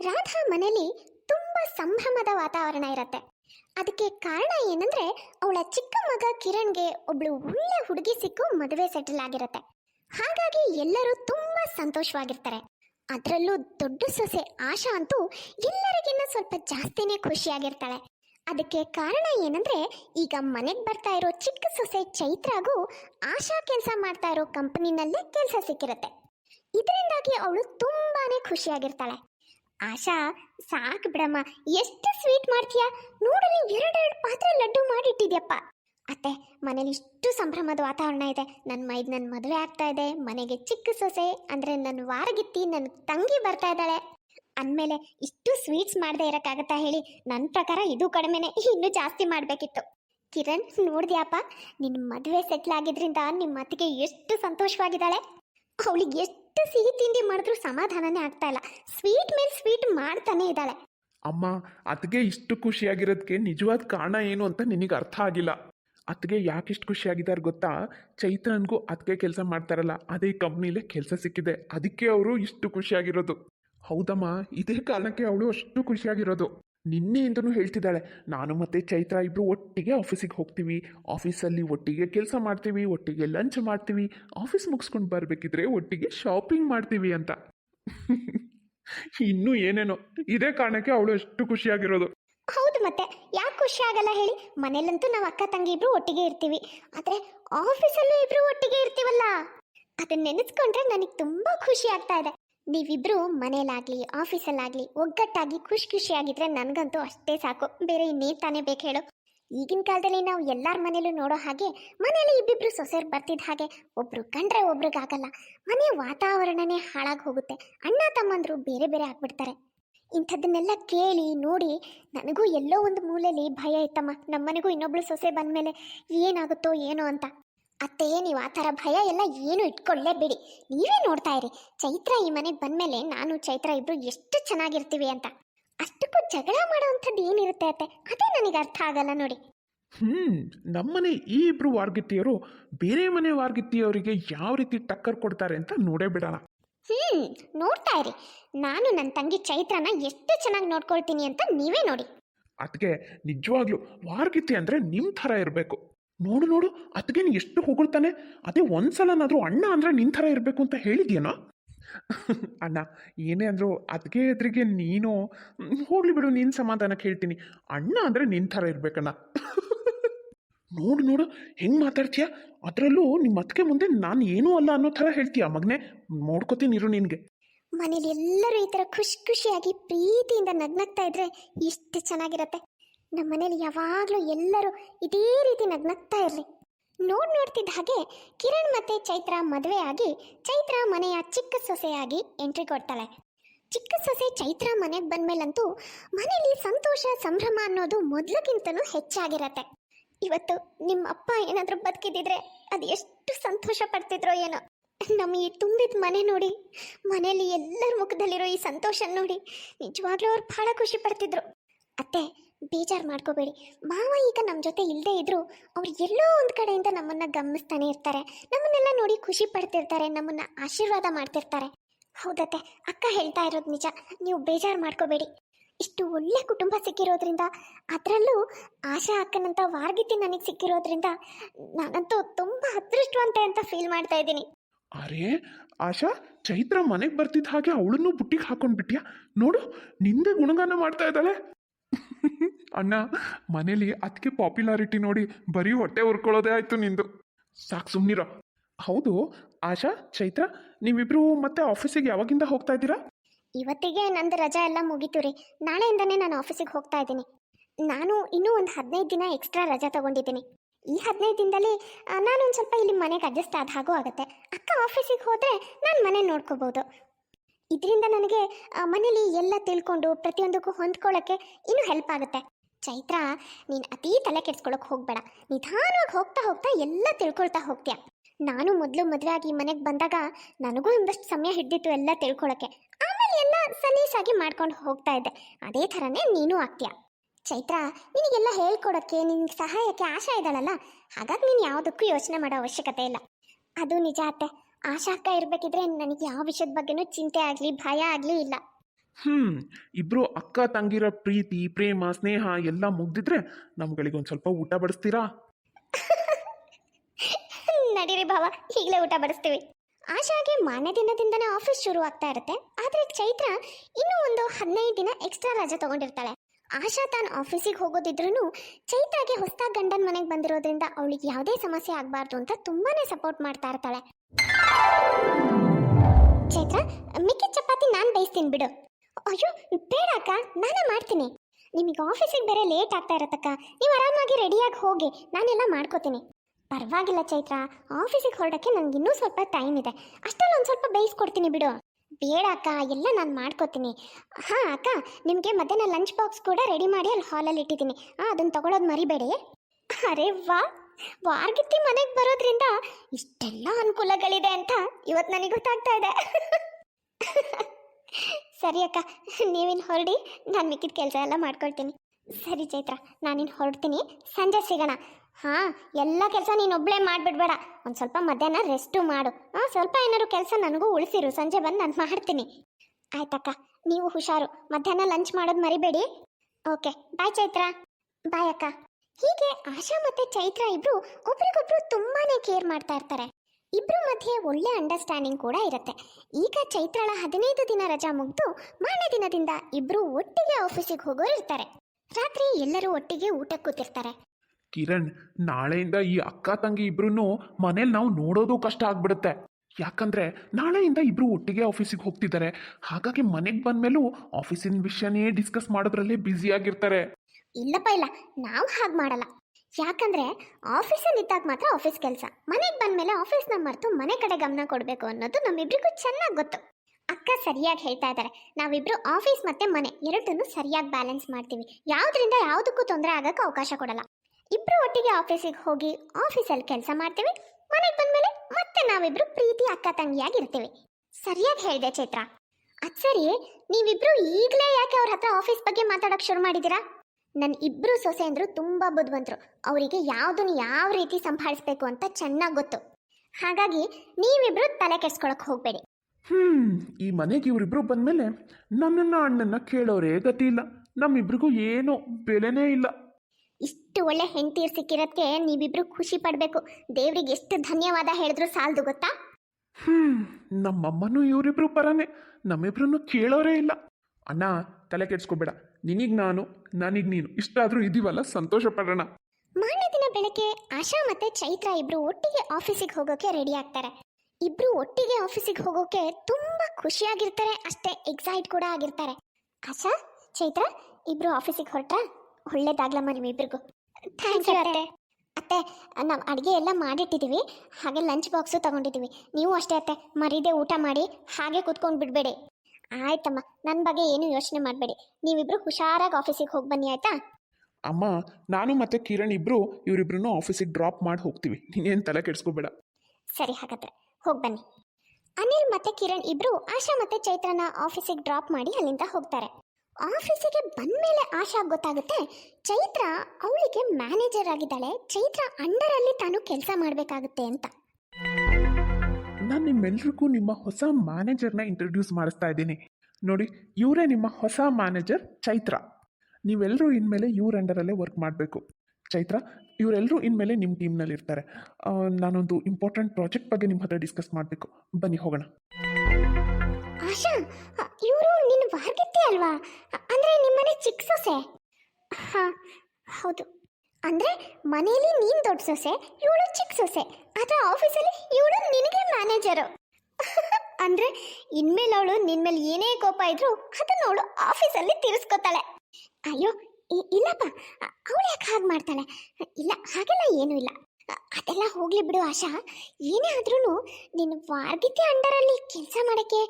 ರಾಧಾ ಮನೆಯಲ್ಲಿ ತುಂಬ ಸಂಭ್ರಮದ ವಾತಾವರಣ ಇರತ್ತೆ. ಅದಕ್ಕೆ ಕಾರಣ ಏನಂದ್ರೆ, ಅವಳ ಚಿಕ್ಕ ಮಗ ಕಿರಣ್ಗೆ ಒಬ್ಳು ಒಳ್ಳೆ ಹುಡುಗಿ ಸಿಕ್ಕು ಮದುವೆ ಸೆಟಲ್ ಆಗಿರತ್ತೆ. ಹಾಗಾಗಿ ಎಲ್ಲರೂ ತುಂಬಾ ಸಂತೋಷವಾಗಿರ್ತಾರೆ. ಅದರಲ್ಲೂ ದೊಡ್ಡ ಸೊಸೆ ಆಶಾ ಅಂತೂ ಎಲ್ಲರಿಗಿನ್ನ ಸ್ವಲ್ಪ ಜಾಸ್ತಿನೇ ಖುಷಿಯಾಗಿರ್ತಾಳೆ. ಅದಕ್ಕೆ ಕಾರಣ ಏನಂದ್ರೆ, ಈಗ ಮನೆಗೆ ಬರ್ತಾ ಇರೋ ಚಿಕ್ಕ ಸೊಸೆ ಚೈತ್ರಾಗೂ ಆಶಾ ಕೆಲಸ ಮಾಡ್ತಾ ಇರೋ ಕಂಪನಿನಲ್ಲೇ ಕೆಲಸ ಸಿಕ್ಕಿರತ್ತೆ. ಇದರಿಂದಾಗಿ ಅವಳು ತುಂಬಾನೇ ಖುಷಿಯಾಗಿರ್ತಾಳೆ. ಆಶಾ, ಸಾಕು ಬಿಡಮ್ಮ, ಎಷ್ಟು ಸ್ವೀಟ್ ಮಾಡ್ತೀಯ? ನೋಡಲಿ ಎರಡೆರಡು ಪಾತ್ರೆ ಲಡ್ಡು ಮಾಡಿಟ್ಟಿದ್ಯಪ್ಪ. ಅತ್ತೆ, ಮನೇಲಿ ಇಷ್ಟು ಸಂಭ್ರಮದ ವಾತಾವರಣ ಇದೆ. ನನ್ನ ಮೈದ್ ನನ್ನ ಮದುವೆ ಆಗ್ತಾ ಇದೆ. ಮನೆಗೆ ಚಿಕ್ಕ ಸೊಸೆ, ಅಂದ್ರೆ ನನ್ನ ವಾರಗಿತ್ತಿ ನನ್ನ ತಂಗಿ ಬರ್ತಾ ಇದ್ದಾಳೆ. ಅಂದಮೇಲೆ ಇಷ್ಟು ಸ್ವೀಟ್ಸ್ ಮಾಡದೆ ಇರೋಕ್ಕಾಗತ್ತಾ ಹೇಳಿ ನನ್ನ ಪ್ರಕಾರ ಇದು ಕಡಿಮೆನೇ. ಇನ್ನೂ ಜಾಸ್ತಿ ಮಾಡಬೇಕಿತ್ತು. ಕಿರಣ್ ನೋಡಿದ್ಯಾಪ ನಿನ್ನ ಮದುವೆ ಸೆಟ್ಲ್ ಆಗಿದ್ರಿಂದ ನಿಮ್ಮ ಅತ್ತಿಗೆ ಎಷ್ಟು ಸಂತೋಷವಾಗಿದ್ದಾಳೆ? ಅವಳಿಗೆ ಎಷ್ಟು ಸಿಹಿ ತಿಂಡಿ ಮಾಡಿದ್ರೂ ಸಮಾಧಾನನೇ ಆಗ್ತಾ ಇಲ್ಲ. ಸ್ವೀಟ್ ಮೇಲೆ ಸ್ವೀಟ್ ಮಾಡ್ತಾನೆ ಇದ್ದಾಳೆ. ಅಮ್ಮ ಅತ್ಗೆ ಇಷ್ಟು ಖುಷಿಯಾಗಿರೋದಕ್ಕೆ ನಿಜವಾದ ಕಾರಣ ಏನು ಅಂತ ನಿನಗೆ ಅರ್ಥ ಆಗಿಲ್ಲ. ಅತ್ಗೆ ಯಾಕೆ ಇಷ್ಟು ಖುಷಿಯಾಗಿದ್ದಾರೆ ಗೊತ್ತಾ? ಚೈತ್ರನ್ಗೂ ಅತ್ಗೆ ಕೆಲಸ ಮಾಡ್ತಾರಲ್ಲ, ಅದೇ ಕಂಪ್ನಿಲೇ ಕೆಲಸ ಸಿಕ್ಕಿದೆ. ಅದಕ್ಕೆ ಅವರು ಇಷ್ಟು ಖುಷಿಯಾಗಿರೋದು. ಹೌದಮ್ಮ, ಇದೇ ಕಾರಣಕ್ಕೆ ಅವಳು ಅಷ್ಟು ಖುಷಿಯಾಗಿರೋದು. ನಿನ್ನೆಯಿಂದನೂ ಹೇಳ್ತಿದ್ದಾಳೆ, ನಾನು ಮತ್ತೆ ಚೈತ್ರ ಇಬ್ಬರು ಒಟ್ಟಿಗೆ ಆಫೀಸಿಗೆ ಹೋಗ್ತೀವಿ. ಆಫೀಸಲ್ಲಿ ಒಟ್ಟಿಗೆ ಕೆಲಸ ಮಾಡ್ತೀವಿ, ಒಟ್ಟಿಗೆ ಲಂಚ್ ಮಾಡ್ತೀವಿ. ಆಫೀಸ್ ಮುಗಿಸ್ಕೊಂಡು ಬರಬೇಕಿದ್ರೆ ಒಟ್ಟಿಗೆ ಶಾಪಿಂಗ್ ಮಾಡ್ತೀವಿ ಅಂತ. ಇನ್ನೂ ಏನೇನೋ. ಇದೇ ಕಾರಣಕ್ಕೆ ಅವಳು ಎಷ್ಟು ಖುಷಿಯಾಗಿರೋದು. ಹೌದು ಮತ್ತೆ. ಯಾಕೆ ಖುಷಿ ಆಗಲ್ಲ ಹೇಳಿ? ಮನೇಲಂತೂ ನಾವು ಅಕ್ಕ ತಂಗಿ ಇಬ್ರು ಒಟ್ಟಿಗೆ ಇರ್ತೀವಿ. ಆದ್ರೆ ಆಫೀಸಲ್ಲೂ ಇಬ್ರು ಒಟ್ಟಿಗೆ ಇರ್ತೀವಲ್ಲ? ಅದನ್ನ ನೆನೆಸ್ಕೊಂಡ್ರೆ ನನಗೆ ತುಂಬಾ ಖುಷಿ ಆಗ್ತಾ ಇದೆ. ನೀವಿಬ್ರು ಮನೇಲಾಗ್ಲಿ, ಆಫೀಸಲ್ಲಾಗ್ಲಿ ಒಗ್ಗಟ್ಟಾಗಿ ಖುಷಿ ಖುಷಿಯಾಗಿದ್ರೆ ನನಗಂತೂ ಅಷ್ಟೇ ಸಾಕು. ಬೇರೆ ಇನ್ನೇನ್ ತಾನೇ ಬೇಕು ಹೇಳು. ಈಗಿನ ಕಾಲದಲ್ಲಿ ನಾವು ಎಲ್ಲರ ಮನೇಲೂ ನೋಡೋ ಹಾಗೆ ಮನೇಲಿ ಇಬ್ಬಿಬ್ರು ಸೊಸೆಯರು ಬರ್ತಿದ್ದ ಹಾಗೆ ಒಬ್ರು ಕಂಡ್ರೆ ಒಬ್ರಿಗಾಗಲ್ಲ. ಮನೆ ವಾತಾವರಣನೇ ಹಾಳಾಗಿ ಹೋಗುತ್ತೆ. ಅಣ್ಣ, ತಮ್ಮಂದ್ರು ಬೇರೆ ಬೇರೆ ಆಗ್ಬಿಡ್ತಾರೆ. ಇಂಥದ್ದನ್ನೆಲ್ಲ ಕೇಳಿ, ನೋಡಿ ನನಗೂ ಎಲ್ಲೋ ಒಂದು ಮೂಲೆಯಲ್ಲಿ ಭಯ ಇತ್ತಮ್ಮ. ನಮ್ಮನೆಗೂ ಇನ್ನೊಬ್ಳು ಸೊಸೆ ಬಂದಮೇಲೆ ಏನಾಗುತ್ತೋ ಏನೋ ಅಂತ. ಅತ್ತೆ ನೀವು ಆ ಥರ ಭಯ ಎಲ್ಲ ಏನು ಇಟ್ಕೊಳ್ಳೇಬೇಡಿ ನೀವೇ ನೋಡ್ತಾ ಇರಿ. ಚೈತ್ರ ಈ ಮನೆಗೆ ಬಂದಮೇಲೆ ನಾನು ಚೈತ್ರ ಇಬ್ರು ಎಷ್ಟು ಚೆನ್ನಾಗಿರ್ತೀವಿ ಅಂತ. ಅಷ್ಟಕ್ಕೂ ಜಗಳ ಮಾಡೋವಂಥದ್ದು ಏನಿರುತ್ತೆ ಅತ್ತೆ? ಅದೇ ನನಗೆ ಅರ್ಥ ಆಗಲ್ಲ ನೋಡಿ. ಹ್ಮ್ ನಮ್ಮನೆ ಈ ಇಬ್ರು ವಾರ್ಗಿತ್ತಿಯರು ಬೇರೆ ಮನೆ ವಾರ್ಗಿತ್ತಿಯವರಿಗೆ ಯಾವ ರೀತಿ ಟಕ್ಕರ್ ಕೊಡ್ತಾರೆ ಅಂತ ನೋಡೇ ಬಿಡೋಣ. ಹ್ಮ್ ನೋಡ್ತಾ ಇರಿ. ನಾನು ನನ್ನ ತಂಗಿ ಚೈತ್ರನ ಎಷ್ಟು ಚೆನ್ನಾಗಿ ನೋಡ್ಕೊಳ್ತೀನಿ ಅಂತ ನೀವೇ ನೋಡಿ. ಅದಕ್ಕೆ ನಿಜವಾಗ್ಲೂ ವಾರ್ಗಿತ್ತಿ ಅಂದರೆ ನಿಮ್ಮ ಥರ ಇರಬೇಕು. ನೋಡು ನೋಡು ಅದಕ್ಕೆ ಎಷ್ಟು ಹೊಗಳ್ತಾನೆ? ಅದೇ ಒಂದ್ಸಲನಾದರೂ ಅಣ್ಣ ಅಂದರೆ ನಿನ್ನ ಥರ ಇರಬೇಕು ಅಂತ ಹೇಳಿದ್ಯೇನೋ? ಅಣ್ಣ, ಏನೇ ಅಂದರೂ ಅದಕ್ಕೆ ಎದುರಿಗೆ ನೀನು ಹೋಗ್ಲಿ ಬಿಡು ನಿನ್ನ ಸಮಾಧಾನಕ್ಕೆ ಹೇಳ್ತೀನಿ. ಅಣ್ಣ ಅಂದರೆ ನಿನ್ನ ಥರ ಇರಬೇಕಣ್ಣ. ನೋಡು ನೋಡು, ಹೆಂಗೆ ಮಾತಾಡ್ತೀಯ? ಅದರಲ್ಲೂ ನಿಮ್ಮ ಅತ್ತಿಗೆ ಮುಂದೆ ನಾನು ಏನೂ ಅಲ್ಲ ಅನ್ನೋ ಥರ ಹೇಳ್ತೀಯ ಮಗನೇ? ನೋಡ್ಕೋತೀನಿ ಇರು ನಿನಗೆ. ಮನೇಲಿ ಎಲ್ಲರೂ ಈ ಥರ ಖುಷಿ ಖುಷಿಯಾಗಿ ಪ್ರೀತಿಯಿಂದ ನಗ್ನಗ್ತಾ ಇದ್ರೆ ಎಷ್ಟು ಚೆನ್ನಾಗಿರತ್ತೆ. ನಮ್ಮ ಮನೇಲಿ ಯಾವಾಗಲೂ ಎಲ್ಲರೂ ಇದೇ ರೀತಿ ನಗ್ನಗ್ತಾ ಇರಲಿ. ನೋಡ್ ನೋಡ್ತಿದ್ದ ಹಾಗೆ ಕಿರಣ್ ಮತ್ತೆ ಚೈತ್ರ ಮದುವೆ ಆಗಿ ಚೈತ್ರ ಮನೆಯ ಚಿಕ್ಕ ಸೊಸೆಯಾಗಿ ಎಂಟ್ರಿ ಕೊಡ್ತಾಳೆ. ಚಿಕ್ಕ ಸೊಸೆ ಚೈತ್ರ ಮನೆಗೆ ಬಂದ್ಮೇಲಂತೂ ಮನೇಲಿ ಸಂತೋಷ, ಸಂಭ್ರಮ ಅನ್ನೋದು ಮೊದಲಕ್ಕಿಂತಲೂ ಹೆಚ್ಚಾಗಿರತ್ತೆ. ಇವತ್ತು ನಿಮ್ಮ ಅಪ್ಪ ಏನಾದರೂ ಬದುಕಿದಿದ್ರೆ ಅದು ಎಷ್ಟು ಸಂತೋಷ ಪಡ್ತಿದ್ರೋ ಏನೋ. ನಮ್ಮ ಈ ತುಂಬಿದ ಮನೆ ನೋಡಿ ಮನೆಯಲ್ಲಿ ಎಲ್ಲರ ಮುಖದಲ್ಲಿರೋ ಈ ಸಂತೋಷ ನೋಡಿ ನಿಜವಾಗ್ಲೂ ಅವ್ರು ಬಹಳ ಖುಷಿ ಪಡ್ತಿದ್ರು. ಅತ್ತೆ ಬೇಜಾರು ಮಾಡ್ಕೋಬೇಡಿ. ಮಾವ ಈಗ ನಮ್ಮ ಜೊತೆ ಇಲ್ಲದೆ ಇದ್ದರೂ ಅವ್ರು ಎಲ್ಲೋ ಒಂದು ಕಡೆಯಿಂದ ನಮ್ಮನ್ನು ಗಮನಿಸ್ತಾನೆ ಇರ್ತಾರೆ. ನಮ್ಮನ್ನೆಲ್ಲ ನೋಡಿ ಖುಷಿ ಪಡ್ತಿರ್ತಾರೆ, ನಮ್ಮನ್ನು ಆಶೀರ್ವಾದ ಮಾಡ್ತಿರ್ತಾರೆ. ಹೌದತ್ತೆ, ಅಕ್ಕ ಹೇಳ್ತಾ ಇರೋದು ನಿಜ. ನೀವು ಬೇಜಾರು ಮಾಡ್ಕೋಬೇಡಿ. ಇಷ್ಟು ಒಳ್ಳೆ ಕುಟುಂಬ ಸಿಕ್ಕಿರೋದ್ರಿಂದ, ಅದರಲ್ಲೂ ಆಶಾ ಅಕ್ಕನಂತ ವಾರ್ಗಿತಿ ನನಗೆ ಸಿಕ್ಕಿರೋದ್ರಿಂದ ನಾನಂತೂ ತುಂಬ ಅದೃಷ್ಟವಂತೆ ಅಂತ ಫೀಲ್ ಮಾಡ್ತಾ ಇದ್ದೀನಿ. ಅರೆ, ಆಶಾ, ಚೈತ್ರ ಮನೆಗೆ ಬರ್ತಿದ್ದ ಹಾಗೆ ಅವಳನ್ನು ಬುಟ್ಟಿಗೆ ಹಾಕೊಂಡ್ಬಿಟ್ಯಾ? ನೋಡು, ನಿಂದೆ ಗುಣಗಾನ ಮಾಡ್ತಾ ಇದ್ದಾಳೆ. ಅಣ್ಣ, ಮನೇಲಿ ಅದಕ್ಕೆ ಪಾಪ್ಯುಲಾರಿಟಿ ನೋಡಿ ಬರೀ ಹೊಟ್ಟೆ ಉರ್ಕೊಳ್ಳೋದೇ ಆಯ್ತು ನಿಂದು. ಸಾಕು ಸುಮ್ಮನಿರೋ ಹೌದು, ಆಶಾ, ಚೈತ್ರ, ನೀವಿಬ್ರು ಮತ್ತೆ ಆಫೀಸಿಗೆ ಯಾವಾಗಿಂದ ಹೋಗ್ತಾ ಇದ್ದೀರಾ? ಇವತ್ತಿಗೆ ನಂದು ರಜಾ ಎಲ್ಲ ಮುಗಿತು ರೀ. ನಾಳೆಯಿಂದನೇ ನಾನು ಆಫೀಸಿಗೆ ಹೋಗ್ತಾ ಇದ್ದೀನಿ. ನಾನು ಇನ್ನೂ ಒಂದು ಹದಿನೈದು ದಿನ ಎಕ್ಸ್ಟ್ರಾ ರಜಾ ತಗೊಂಡಿದ್ದೀನಿ. ಈ ಹದಿನೈದು ದಿನದಲ್ಲಿ ನಾನು ಒಂದು ಸ್ವಲ್ಪ ಇಲ್ಲಿ ಮನೆಗೆ ಅಡ್ಜಸ್ಟ್ ಆದ ಹಾಗೂ ಆಗುತ್ತೆ. ಅಕ್ಕ ಆಫೀಸಿಗೆ ಹೋದರೆ ನಾನು ಮನೆ ನೋಡ್ಕೋಬೋದು. ಇದರಿಂದ ನನಗೆ ಮನೇಲಿ ಎಲ್ಲ ತಿಳ್ಕೊಂಡು ಪ್ರತಿಯೊಂದಕ್ಕೂ ಹೊಂದ್ಕೊಳ್ಳೋಕ್ಕೆ ಇನ್ನೂ ಹೆಲ್ಪ್ ಆಗುತ್ತೆ. ಚೈತ್ರ, ನೀನು ಅತೀ ತಲೆ ಕೆಡ್ಸ್ಕೊಳಕ್ಕೆ ಹೋಗಬೇಡ. ನಿಧಾನವಾಗಿ ಹೋಗ್ತಾ ಹೋಗ್ತಾ ಎಲ್ಲ ತಿಳ್ಕೊಳ್ತಾ ಹೋಗ್ತೀಯ. ನಾನು ಮೊದಲು ಮದುವೆ ಆಗಿ ಮನೆಗೆ ಬಂದಾಗ ನನಗೂ ಒಂದಷ್ಟು ಸಮಯ ಹಿಡ್ದಿತ್ತು ಎಲ್ಲ ತಿಳ್ಕೊಳಕ್ಕೆ. ಆಮೇಲೆ ಎಲ್ಲ ಸಲೀಸಾಗಿ ಮಾಡ್ಕೊಂಡು ಹೋಗ್ತಾ ಇದ್ದೆ. ಅದೇ ಥರನೇ ನೀನು ಆಗ್ತೀಯ. ಚೈತ್ರ, ನಿನಗೆಲ್ಲ ಹೇಳ್ಕೊಡೋಕ್ಕೆ ನಿನಗೆ ಸಹಾಯಕ್ಕೆ ಆಶಾ ಇದ್ದಾಳಲ್ಲ? ಹಾಗಾಗಿ ನೀನು ಯಾವುದಕ್ಕೂ ಯೋಚನೆ ಮಾಡೋ ಅವಶ್ಯಕತೆ ಇಲ್ಲ. ಅದು ನಿಜ ಅತ್ತೆ. ಆಶಾ ಅಕ್ಕ ಇರಬೇಕಿದ್ರೆ ನನಗೆ ಯಾವ ವಿಷಯದ ಬಗ್ಗೆನೂ ಚಿಂತೆ ಆಗಲಿ ಭಯ ಆಗಲಿ ಇಲ್ಲ. ಹ್ಮ್ ಇಬ್ರು ಅಕ್ಕ ತಂಗಿರ ಪ್ರೀತಿ ಪ್ರೇಮ ಸ್ನೇಹ ಎಲ್ಲ ಮುಗ್ದಿದ್ರೆ ನಮ್ಗಳಿಗೆ ಒಂದ್ ಸ್ವಲ್ಪ ಊಟ ಬಡಿಸ್ತೀರಾ? ನಡೀರಿ ಭಾವ ಈಗಲೇ ಊಟ ಬಡಿಸ್ತೀವಿ. ಆಶಾಗೆ ಮಾನ್ಯ ದಿನದಿಂದನೇ ಆಫೀಸ್ ಶುರು ಆಗ್ತಾ ಇರುತ್ತೆ. ಆದ್ರೆ ಚೈತ್ರ ಇನ್ನೂ ಒಂದು ಹದಿನೈದು ದಿನ ಎಕ್ಸ್ಟ್ರಾ ರಜೆ ತಗೊಂಡಿರ್ತಾಳೆ. ಆಶಾ ತಾನು ಆಫೀಸಿಗೆ ಹೋಗೋದಿದ್ರು ಚೈತ್ರಾಗೆ ಹೊಸ ಗಂಡನ ಮನೆಗೆ ಬಂದಿರೋದ್ರಿಂದ ಅವಳಿಗೆ ಯಾವುದೇ ಸಮಸ್ಯೆ ಆಗಬಾರ್ದು ಅಂತ ತುಂಬಾನೇ ಸಪೋರ್ಟ್ ಮಾಡ್ತಾ ಇರ್ತಾಳೆ. ಚೈತ್ರ, ಮಿಕ್ಕಿ ಚಪಾತಿ ನಾನು ಬೇಯಿಸ್ತೀನಿ ಬಿಡು. ಅಯ್ಯೋ, ಬೇಡ ಅಕ್ಕ, ನಾನೇ ಮಾಡ್ತೀನಿ. ನಿಮಗೆ ಆಫೀಸಿಗೆ ಬೇರೆ ಲೇಟ್ ಆಗ್ತಾ ಇರತ್ತಕ್ಕ. ನೀವು ಆರಾಮಾಗಿ ರೆಡಿಯಾಗಿ ಹೋಗಿ, ನಾನೆಲ್ಲ ಮಾಡ್ಕೋತೀನಿ. ಪರವಾಗಿಲ್ಲ ಚೈತ್ರ, ಆಫೀಸಿಗೆ ಹೊರಡಕ್ಕೆ ನನಗೆ ಇನ್ನೂ ಸ್ವಲ್ಪ ಟೈಮ್ ಇದೆ. ಅಷ್ಟರಲ್ಲಿ ಒಂದು ಸ್ವಲ್ಪ ಬೇಯಿಸ್ಕೊಡ್ತೀನಿ ಬಿಡು. ಬೇಡ ಅಕ್ಕ, ಎಲ್ಲ ನಾನು ಮಾಡ್ಕೋತೀನಿ. ಹಾಂ, ಅಕ್ಕ, ನಿಮಗೆ ಮಧ್ಯಾಹ್ನ ಲಂಚ್ ಬಾಕ್ಸ್ ಕೂಡ ರೆಡಿ ಮಾಡಿ ಅಲ್ಲಿ ಹಾಲಲ್ಲಿ ಇಟ್ಟಿದ್ದೀನಿ. ಹಾಂ ಅದನ್ನು ತಗೊಳ್ಳೋದು ಮರಿಬೇಡಿ. ಅರೆ ವಾ! ವಾರ್ಗಿತ್ತಿ ಮನೆಗೆ ಬರೋದ್ರಿಂದ ಇಷ್ಟೆಲ್ಲ ಅನುಕೂಲಗಳಿದೆ ಅಂತ ಇವತ್ತು ನನಗೆ ಗೊತ್ತಾಗ್ತಾ ಇದೆ. ಸರಿ ಅಕ್ಕ, ನೀವಿನ್ ಹೊರಡಿ, ನಾನು ಮಿಕ್ಕಿದ ಕೆಲಸ ಎಲ್ಲ ಮಾಡ್ಕೊಳ್ತೀನಿ. ಸರಿ ಚೈತ್ರ, ನಾನಿನ್ ಹೊರಡ್ತೀನಿ. ಸಂಜೆ ಸಿಗೋಣ. ಹಾಂ, ಎಲ್ಲ ಕೆಲಸ ನೀನು ಒಬ್ಬಳೇ ಮಾಡಿಬಿಡ್ಬೇಡ. ಒಂದು ಸ್ವಲ್ಪ ಮಧ್ಯಾಹ್ನ ರೆಸ್ಟು ಮಾಡು. ಹಾಂ, ಸ್ವಲ್ಪ ಏನಾದ್ರು ಕೆಲಸ ನನಗೂ ಉಳಿಸಿರು. ಸಂಜೆ ಬಂದು ನಾನು ಮಾಡ್ತೀನಿ. ಆಯ್ತಕ್ಕ, ನೀವು ಹುಷಾರು. ಮಧ್ಯಾಹ್ನ ಲಂಚ್ ಮಾಡೋದು ಮರಿಬೇಡಿ. Okay bye Chaitra. ಬಾಯ್ ಅಕ್ಕ. ಹೀಗೆ ಆಶಾ ಮತ್ತೆ ಚೈತ್ರ ಇಬ್ರು ಒಬ್ರಿಗೊಬ್ರು ತುಂಬಾನೇ ಕೇರ್ ಮಾಡ್ತಾ ಇರ್ತಾರೆ. ಇಬ್ರು ಮಧ್ಯೆ ಒಳ್ಳೆ ಅಂಡರ್ಸ್ಟ್ಯಾಂಡಿಂಗ್ ಕೂಡ ಇರುತ್ತೆ. ಈಗ ಚೈತ್ರಳ ಹದಿನೈದು ದಿನ ರಜಾ ಮುಗಿದು ಮಾರನೇ ದಿನದಿಂದ ಇಬ್ರು ಒಟ್ಟಿಗೆ ಆಫೀಸಿಗೆ ಹೋಗೋರು ಇರ್ತಾರೆ. ರಾತ್ರಿ ಎಲ್ಲರೂ ಒಟ್ಟಿಗೆ ಊಟಕ್ಕೆ ಕೂತಿರ್ತಾರೆ. ಕಿರಣ್, ನಾಳೆಯಿಂದ ಈ ಅಕ್ಕ ತಂಗಿ ಇಬ್ರು ಮನೇಲಿ ನಾವು ನೋಡೋದು ಕಷ್ಟ ಆಗ್ಬಿಡುತ್ತೆ. ಯಾಕಂದ್ರೆ ನಾಳೆಯಿಂದ ಇಬ್ರು ಒಟ್ಟಿಗೆ ಆಫೀಸಿಗೆ ಹೋಗ್ತಿದ್ದಾರೆ. ಹಾಗಾಗಿ ಮನೆಗೆ ಬಂದ್ಮೇಲೂ ಆಫೀಸಿನ ವಿಷಯನೇ ಡಿಸ್ಕಸ್ ಮಾಡೋದ್ರಲ್ಲೇ ಬ್ಯುಸಿ ಆಗಿರ್ತಾರೆ. ಇಲ್ಲಪ್ಪ ಇಲ್ಲ, ನಾವು ಹಾಗೆ ಮಾಡಲ್ಲ. ಯಾಕಂದ್ರೆ ಆಫೀಸಲ್ಲಿ ಇದ್ದಾಗ ಮಾತ್ರ ಆಫೀಸ್ ಕೆಲಸ. ಮನೆಗೆ ಬಂದ್ಮೇಲೆ ಆಫೀಸ್ನ ಮರೆತು ಮನೆ ಕಡೆ ಗಮನ ಕೊಡಬೇಕು ಅನ್ನೋದು ನಮ್ಮಿಬ್ರಿಗೂ ಚೆನ್ನಾಗಿ ಗೊತ್ತು. ಅಕ್ಕ ಸರಿಯಾಗಿ ಹೇಳ್ತಾ ಇದ್ದಾರೆ ನಾವಿಬ್ರು ಆಫೀಸ್ ಮತ್ತೆ ಮನೆ ಎರಡನ್ನು ಸರಿಯಾಗಿ ಬ್ಯಾಲೆನ್ಸ್ ಮಾಡ್ತೀವಿ. ಯಾವುದರಿಂದ ಯಾವುದಕ್ಕೂ ತೊಂದರೆ ಆಗಕ್ಕೆ ಅವಕಾಶ ಕೊಡಲ್ಲ. ಇಬ್ರು ಒಟ್ಟಿಗೆ ಆಫೀಸಿಗೆ ಹೋಗಿ ಆಫೀಸಲ್ಲಿ ಕೆಲಸ ಮಾಡ್ತೀವಿ, ಮನೆಗೆ ಬಂದ್ಮೇಲೆ ಮತ್ತೆ ನಾವಿಬ್ರು ಪ್ರೀತಿ ಅಕ್ಕ ತಂಗಿಯಾಗಿ ಇರ್ತೀವಿ. ಸರಿಯಾಗಿ ಹೇಳಿದೆ ಚೈತ್ರ. ಅದು ಸರಿ, ನೀವಿಬ್ರು ಈಗಲೇ ಯಾಕೆ ಅವ್ರ ಹತ್ರ ಆಫೀಸ್ ಬಗ್ಗೆ ಮಾತಾಡೋಕೆ ಶುರು ಮಾಡಿದ್ದೀರಾ ನನ್ನ ಇಬ್ಬರು ಸೊಸೆ ಅಂದರು ತುಂಬ ಬುದ್ಧಿವಂತರು ಅವರಿಗೆ ಯಾವುದನ್ನು ಯಾವ ರೀತಿ ಸಂಭಾಳಿಸ್ಬೇಕು ಅಂತ ಚೆನ್ನಾಗಿ ಗೊತ್ತು. ಹಾಗಾಗಿ ನೀವಿಬ್ರು ತಲೆ ಕೆಡ್ಸ್ಕೊಳಕ್ಕೆ ಹೋಗಬೇಡಿ. ಹ್ಮ್ ಈ ಮನೆಗೆ ಇವರಿಬ್ರು ಬಂದ್ಮೇಲೆ ನನ್ನನ್ನ ಅಣ್ಣನ್ನ ಕೇಳೋರೇ ಗತಿ ಇಲ್ಲ. ನಮ್ಮಿಬ್ರಿಗೂ ಏನೋ ಬೆಲೆನೇ ಇಲ್ಲ. ಇಷ್ಟು ಒಳ್ಳೆ ಹೆಂಡತೀರ್ ಸಿಕ್ಕಿರೋದಕ್ಕೆ ನೀವಿಬ್ರು ಖುಷಿ ಪಡಬೇಕು. ದೇವ್ರಿಗೆ ಎಷ್ಟು ಧನ್ಯವಾದ ಹೇಳಿದ್ರು ಸಾಲದು ಗೊತ್ತಾ? ಹ್ಮ್ ನಮ್ಮಮ್ಮನೂ ಇವರಿಬ್ರು ಪರನೇ. ನಮ್ಮಿಬ್ರು ಕೇಳೋರೇ ಇಲ್ಲ. ಅಣ್ಣ ತಲೆ ಕೆಡ್ಸ್ಕೊಬೇಡ. ನಿನಗ್ ನಾನು, ನನಗ್ ನೀನು, ಇಷ್ಟಾದ್ರೂ ಇದೀವಲ್ಲ ಸಂತೋಷ ಪಡೋಣ ಮಾರನೇ ದಿನ ಬೆಳಗ್ಗೆ ಆಶಾ ಮತ್ತೆ ಚೈತ್ರ ಇಬ್ರು ಒಟ್ಟಿಗೆ ಆಫೀಸಿಗೆ ಹೋಗೋಕೆ ರೆಡಿ ಆಗ್ತಾರೆ. ಇಬ್ರು ಒಟ್ಟಿಗೆ ಆಫೀಸಿಗೆ ಹೋಗೋಕೆ ತುಂಬಾ ಖುಷಿಯಾಗಿರ್ತಾರೆ, ಅಷ್ಟೇ ಎಕ್ಸೈಟ್ ಕೂಡ ಆಗಿರ್ತಾರೆ. ಆಶಾ, ಚೈತ್ರ, ಇಬ್ರು ಆಫೀಸಿಗೆ ಹೊರಟ್ರಾ? ಒಳ್ಳೇದಾಗ್ಲಮ್ಮ ನಿಮ್ಮಿಬ್ರಿಗೂ ಥ್ಯಾಂಕ್ಸ್ ಅತ್ತೆ. ಅತ್ತೆ, ನಾವು ಅಡುಗೆ ಎಲ್ಲ ಮಾಡಿಟ್ಟಿದ್ದೀವಿ ಹಾಗೆ ಲಂಚ್ ಬಾಕ್ಸು ತಗೊಂಡಿದ್ದೀವಿ ನೀವು ಅಷ್ಟೇ ಅತ್ತೆ, ಮರೀದೆ ಊಟ ಮಾಡಿ, ಹಾಗೆ ಕೂತ್ಕೊಂಡು ಬಿಡಬೇಡಿ. ಆಯ್ತಮ್ಮ ನನ್ನ ಬಗ್ಗೆ ಏನು ಯೋಚನೆ ಮಾಡಬೇಡಿ. ನೀವಿಬ್ರು ಹುಷಾರಾಗಿ ಆಫೀಸಿಗೆ ಹೋಗಿ ಬನ್ನಿ ಆಯ್ತಾ? ಅಮ್ಮ ನಾನು ಮತ್ತೆ ಕಿರಣ್ ಇಬ್ರು ಇವರಿಬ್ರು ಆಫೀಸಿಗೆ ಡ್ರಾಪ್ ಮಾಡಿ ಹೋಗ್ತೀವಿ. ನೀನೇನು ತಲೆ ಕೆಡಿಸ್ಕೋಬೇಡ. ಸರಿ ಹಾಗಾದ್ರೆ. ಹೋಗಿ ಬನ್ನಿ. ಅನಿಲ್ ಮತ್ತೆ ಕಿರಣ್ ಇಬ್ರು ಆಶಾ ಮತ್ತೆ ಚೈತ್ರನ ಆಫೀಸಿಗೆ ಡ್ರಾಪ್ ಮಾಡಿ ಅಲ್ಲಿಂದ ಹೋಗ್ತಾರೆ. ಆಫೀಸಿಗೆ ಬಂದ್ಮೇಲೆ ಆಶಾ ಗೊತ್ತಾಗುತ್ತೆ ಚೈತ್ರ ಅವಳಿಗೆ ಮ್ಯಾನೇಜರ್ ಆಗಿದ್ದಾಳೆ. ಚೈತ್ರ ಅಂಡರಲ್ಲಿ ತಾನು ಕೆಲಸ ಮಾಡಬೇಕಾಗುತ್ತೆ ಅಂತ. ನಿಮ್ಮೆಲ್ರಿಗೂ ನಿಮ್ಮ ಹೊಸ ಮ್ಯಾನೇಜರ್ನ ಇಂಟ್ರೊಡ್ಯೂಸ್ ಮಾಡಿಸ್ತಾ ಇದ್ದೀನಿ. ನೋಡಿ, ಇವರೇ ನಿಮ್ಮ ಹೊಸ ಮ್ಯಾನೇಜರ್ ಚೈತ್ರ. ನೀವೆಲ್ಲರೂ ಇನ್ಮೇಲೆ ಇವ್ರ ಅಂಡರಲ್ಲೇ ವರ್ಕ್ ಮಾಡಬೇಕು. ಚೈತ್ರ ಇವರೆಲ್ಲರೂ ಇನ್ಮೇಲೆ ನಿಮ್ಮ ಟೀಮ್ನಲ್ಲಿ ಇರ್ತಾರೆ. ನಾನೊಂದು ಇಂಪಾರ್ಟೆಂಟ್ ಪ್ರಾಜೆಕ್ಟ್ ಬಗ್ಗೆ ನಿಮ್ಮ ಹತ್ರ ಡಿಸ್ಕಸ್ ಮಾಡಬೇಕು. ಬನ್ನಿ, ಹೋಗೋಣ. ಆಶಾ ಇವರು ನಿನ್ನ ವಾರ್ಗಿತ್ತೆ ಅಲ್ವಾ? ಅಂದ್ರೆ ನಿಮ್ಮನೆ ಚಿಕ್ಕ ಸೊಸೆ. ಹಾ, ಹೌದು. ಅಂದ್ರೆ ಮನೆಯಲ್ಲಿ ನೀನ್ ದೊಡ್ಡ ಸೊಸೆ, ಇವಳು ಚಿಕ್ಕ ಸೊಸೆ ಅದು ಆಫೀಸಲ್ಲಿ ಇವಳು ನಿನಗೆ ಮ್ಯಾನೇಜರು ಅಂದ್ರೆ ಇನ್ಮೇಲೆ ಅವಳು ನಿನ್ಮೇಲೆ ಏನೇ ಕೋಪ ಇದ್ರು ಅದನ್ನ ಅವಳು ಆಫೀಸಲ್ಲಿ ತಿರ್ಸ್ಕೊತಾಳೆ. ಅಯ್ಯೋ ಇಲ್ಲಪ್ಪ, ಅವಳು ಯಾಕೆ ಹಾಗೆ ಮಾಡ್ತಾಳೆ? ಇಲ್ಲ, ಹಾಗೆಲ್ಲ ಏನೂ ಇಲ್ಲ. ಅದೆಲ್ಲ ಹೋಗ್ಲಿ ಬಿಡು ಆಶಾ. ಏನೇ ಆದ್ರೂ ನಿನ್ನ ವಾರ್ಗಿತ್ತಿ ಅಂಡರಲ್ಲಿ ಕೆಲಸ ಮಾಡೋಕ್ಕೆ,